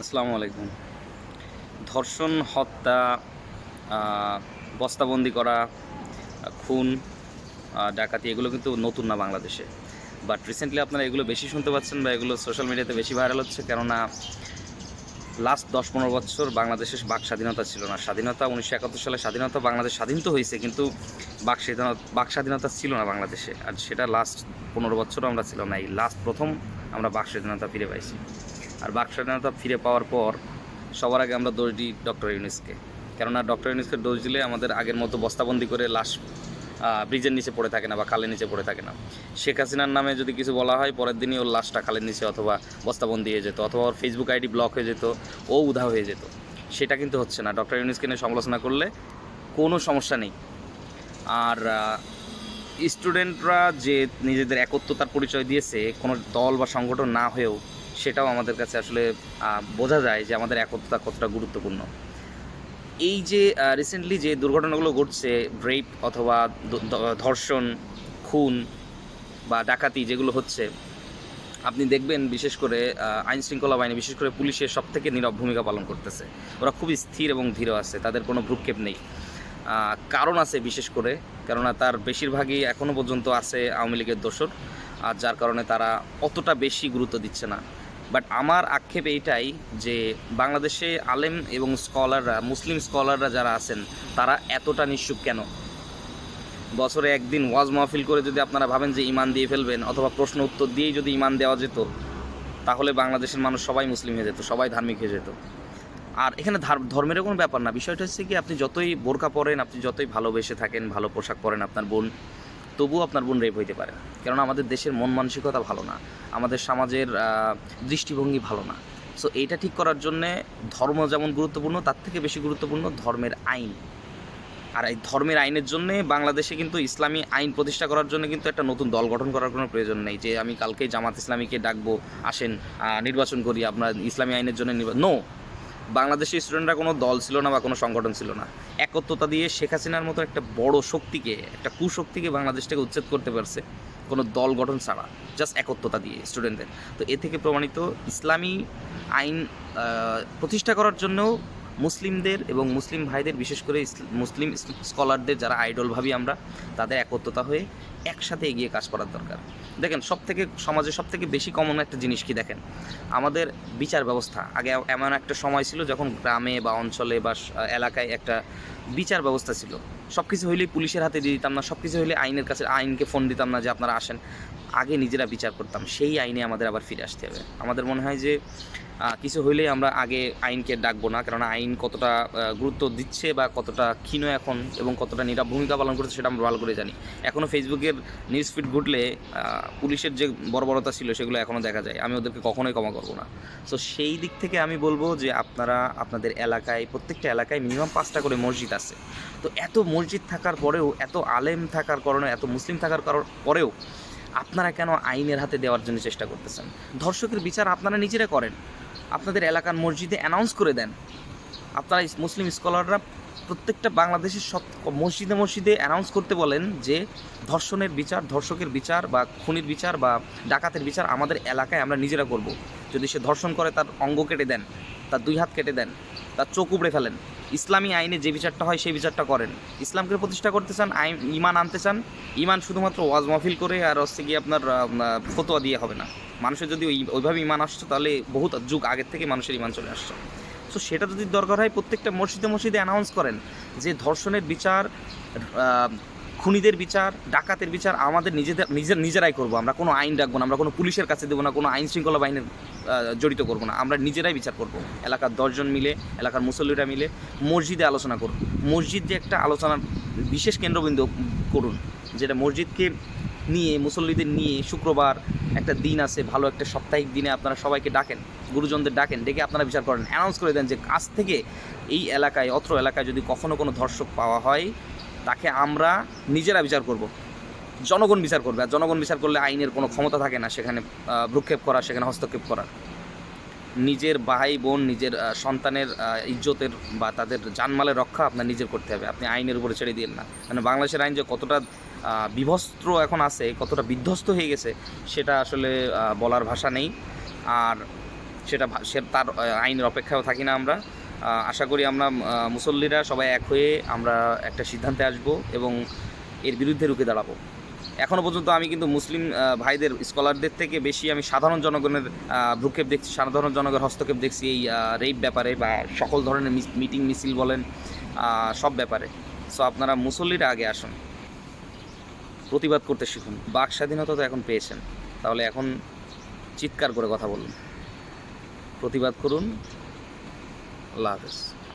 আসসালামু আলাইকুম। ধর্ষণ, হত্যা বস্তাবন্দি করা, খুন ডাকাতি, এগুলো কিন্তু নতুন না বাংলাদেশে। বাট রিসেন্টলি আপনারা এগুলো বেশি শুনতে পাচ্ছেন বা এগুলো সোশ্যাল মিডিয়াতে বেশি ভাইরাল হচ্ছে কেননা লাস্ট দশ পনেরো বছর বাংলাদেশের বাক স্বাধীনতা ছিল না। স্বাধীনতা উনিশশো একাত্তর সালে স্বাধীনতা বাংলাদেশ স্বাধীন তো হয়েছে, কিন্তু বাক স্বাধীনতা বাক স্বাধীনতা ছিল না বাংলাদেশে। আর সেটা লাস্ট পনেরো বছরও আমরা ছিল না, এই লাস্ট প্রথম আমরা বাক স্বাধীনতা ফিরে পাইছি। আর বাক স্বাধীনতা ফিরে পাওয়ার পর সবার আগে আমরা দোষ দিই ডক্টর ইউনিসকে। কেননা ডক্টর ইউনিসকে দোষ দিলে আমাদের আগের মতো বস্তাবন্দি করে লাশ ব্রিজের নিচে পড়ে থাকে না বা খালের নিচে পড়ে থাকে না। শেখ হাসিনার নামে যদি কিছু বলা হয়, পরের দিনই ওর লাশটা খালের নিচে অথবা বস্তাবন্দি হয়ে যেত অথবা ওর ফেসবুক আইডি ব্লক হয়ে যেত, ও উধা হয়ে যেত। সেটা কিন্তু হচ্ছে না। ডক্টর ইউনিসকে নিয়ে সমালোচনা করলে কোনো সমস্যা নেই। আর স্টুডেন্টরা যে নিজেদের একত্রতার পরিচয় দিয়েছে, কোনো দল বা সংগঠন না হয়েও সেটাও আমাদের কাছে আসলে বোঝা যায় যে আমাদের একত্রতা কতটা গুরুত্বপূর্ণ। এই যে রিসেন্টলি যে দুর্ঘটনাগুলো ঘটছে রেপ অথবা ধর্ষণ, খুন বা ডাকাতি যেগুলো হচ্ছে, আপনি দেখবেন বিশেষ করে আইন শৃঙ্খলা বাহিনী, বিশেষ করে পুলিশের সব থেকে নীরব ভূমিকা পালন করতেছে। ওরা খুবই স্থির এবং ধীর আছে, তাদের কোনো ভ্রুক্ষেপ নেই। কারণ আছে বিশেষ করে, কেননা তার বেশিরভাগই এখনও পর্যন্ত আছে আওয়ামী লীগের দোসর আর যার কারণে তারা অতটা বেশি গুরুত্ব দিচ্ছে না। বাট আমার আক্ষেপ এইটাই যে বাংলাদেশে আলেম এবং স্কলাররা, মুসলিম স্কলাররা যারা আছেন, তারা এতটা নিশ্চুপ কেন? বছরে একদিন ওয়াজ মাহফিল করে যদি আপনারা ভাবেন যে ইমান দিয়ে ফেলবেন অথবা প্রশ্ন উত্তর দিয়েই যদি ইমান দেওয়া যেত, তাহলে বাংলাদেশের মানুষ সবাই মুসলিম হয়ে যেত, সবাই ধার্মিক হয়ে যেত। আর এখানে ধার- ধর্মেরও কোনো ব্যাপার না। বিষয়টা হচ্ছে কি, আপনি যতই বোরকা পরেন, আপনি যতই ভালোবেসে থাকেন, ভালো পোশাক পরেন, আপনার বোন তবুও আপনার বোন রেপ হইতে পারে। কেননা আমাদের দেশের মন মানসিকতা ভালো না, আমাদের সমাজের দৃষ্টিভঙ্গি ভালো না। সো এইটা ঠিক করার জন্যে ধর্ম যেমন গুরুত্বপূর্ণ, তার থেকে বেশি গুরুত্বপূর্ণ ধর্মের আইন। আর এই ধর্মের আইনের জন্য বাংলাদেশে কিন্তু ইসলামী আইন প্রতিষ্ঠা করার জন্য কিন্তু একটা নতুন দল গঠন করার কোনো প্রয়োজন নেই। যে আমি কালকেই জামাত ইসলামীকে ডাকবো, আসেন নির্বাচন করি, আপনার ইসলামী আইনের জন্য নো বাংলাদেশের স্টুডেন্টরা কোনো দল ছিল না বা কোনো সংগঠন ছিল না। একত্রতা দিয়ে শেখ হাসিনার মতো একটা বড় শক্তিকে, একটা কুশক্তিকে বাংলাদেশ থেকে উচ্ছেদ করতে পারছে কোনো দল গঠন ছাড়া জাস্ট একত্রতা দিয়ে স্টুডেন্টদের তো এ থেকে প্রমাণিত ইসলামী আইন প্রতিষ্ঠা করার জন্যও মুসলিমদের এবং মুসলিম ভাইদের, বিশেষ করে মুসলিম স্কলারদের যারা আইডল ভাবি আমরা, তাদের একত্রতা হয়ে একসাথে এগিয়ে কাজ করার দরকার। দেখেন সব থেকে সমাজে সব থেকে বেশি কমন একটা জিনিস কি দেখেন? আমাদের বিচার ব্যবস্থা। আগে এমন একটা সময় ছিল যখন গ্রামে বা অঞ্চলে বা এলাকায় একটা বিচার ব্যবস্থা ছিল। সব কিছু হইলেই পুলিশের হাতে দিয়ে দিতাম না সব কিছু হইলে আইনের কাছে, আইনকে ফোন দিতাম না যে আপনারা আসেন। আগে নিজেরা বিচার করতাম, সেই আইনে আমাদের আবার ফিরে আসতে হবে। আমাদের মনে হয় যে কিছু হইলেই আমরা আগে আইনকে ডাকবো না, কেননা আইন কতটা গুরুত্ব দিচ্ছে বা কতটা ক্ষীণ এখন এবং কতটা নীরব ভূমিকা পালন করছে সেটা আমরা ভালো করে জানি। এখনও ফেসবুকের নিউজ ফিড ঘুটলে পুলিশের যে বর্বরতা ছিল সেগুলো এখনও দেখা যায়। আমি ওদেরকে কখনোই ক্ষমা করব না। সো সেই দিক থেকে আমি বলব যে, আপনারা, আপনাদের এলাকায়, প্রত্যেকটা এলাকায় মিনিমাম পাঁচটা করে মসজিদ আছে। তো এত মসজিদ থাকার পরেও, এত আলেম থাকার কারণে, এত মুসলিম থাকার কারণ- পরেও আপনারা কেন আইনের হাতে দেওয়ার জন্য চেষ্টা করতেছেন? ধর্ষকের বিচার আপনারা নিজেরা করেন। আপনাদের এলাকার মসজিদে অ্যানাউন্স করে দেন। আপনারা মুসলিম স্কলাররা প্রত্যেকটা বাংলাদেশের সব মসজিদে মসজিদে অ্যানাউন্স করতে বলেন যে, ধর্ষণের বিচার, ধর্ষকের বিচার বা খুনির বিচার বা ডাকাতের বিচার আমাদের এলাকায় আমরা নিজেরা করব। যদি সে ধর্ষণ করে, তার অঙ্গ কেটে দেন, তার দুই হাত কেটে দেন, তার চোখ উপড়ে ফেলেন ইসলামী আইনে যে বিচারটা হয় সেই বিচারটা করেন। ইসলামকে প্রতিষ্ঠা করতে চান, আইন, ইমান আনতে চান, ইমান শুধুমাত্র ওয়াজ মাহফিল করে আর হচ্ছে গিয়ে আপনার ফতোয়া দিয়ে হবে না। মানুষের যদি ওই- ওইভাবে ইমান আসছে, তাহলে বহুত যুগ আগের থেকে মানুষের ইমান চলে আসছে। সো সেটা যদি দরকার হয়, প্রত্যেকটা মসজিদে মসজিদে অ্যানাউন্স করেন যে ধর্ষণের বিচার খুনিদের বিচার, ডাকাতের বিচার আমাদের নিজেদের, নিজের, নিজেরাই করব। আমরা কোনো আইন রাখব না, আমরা কোনো পুলিশের কাছে দেবো না, কোনো আইন শৃঙ্খলা বাহিনীর জড়িত করব না। আমরা নিজেরাই বিচার করব। এলাকার দশজন মিলে, এলাকার মুসল্লিরা মিলে মসজিদে আলোচনা করুন। মসজিদ যে একটা আলোচনার বিশেষ কেন্দ্রবিন্দু করুন, যেটা মসজিদকে নিয়ে, মুসল্লিদের নিয়ে শুক্রবার একটা দিন আছে, ভালো একটা সাপ্তাহিক দিনে আপনারা সবাইকে ডাকেন, গুরুজনদের ডাকেন, ডেকে আপনারা বিচার করেন। অ্যানাউন্স করে দেন যে আজ থেকে এই এলাকায়, অত্র এলাকায় যদি কখনও কোনো ধর্ষক পাওয়া হয় তাকে আমরা নিজেরা বিচার করব। জনগণ বিচার করবে, আর জনগণ বিচার করলে আইনের কোনো ক্ষমতা থাকে না সেখানে ভ্রুক্ষেপ করা, সেখানে হস্তক্ষেপ করার নিজের ভাই, বোন, নিজের সন্তানের ইজ্জতের বা তাদের জানমালের রক্ষা আপনার নিজের করতে হবে। আপনি আইনের উপরে ছেড়ে দিন না। মানে বাংলাদেশের আইন যে কতটা বিভস্ত্র এখন আছে, কতটা বিধ্বস্ত হয়ে গেছে, সেটা আসলে বলার ভাষা নেই। আর সেটা সে তার আইনের অপেক্ষাও থাকি না আমরা। আশা করি আমরা মুসল্লিরা সবাই এক হয়ে আমরা একটা সিদ্ধান্তে আসব এবং এর বিরুদ্ধে রুখে দাঁড়াবো। এখনও পর্যন্ত আমি কিন্তু মুসলিম ভাইদের, স্কলারদের থেকে বেশি আমি সাধারণ জনগণের ভ্রুক্ষেপ দেখছি, সাধারণ জনগণের হস্তক্ষেপ দেখছি এই রেপ ব্যাপারে বা সকল ধরনের মিটিং মিছিল বলেন সব ব্যাপারে। সো আপনারা মুসল্লিরা আগে আসুন। প্রতিবাদ করতে শিখুন। বাক স্বাধীনতা তো এখন পেয়েছেন। তাহলে এখন চিৎকার করে কথা বলুন। প্রতিবাদ করুন। আল্লাহ হাফেজ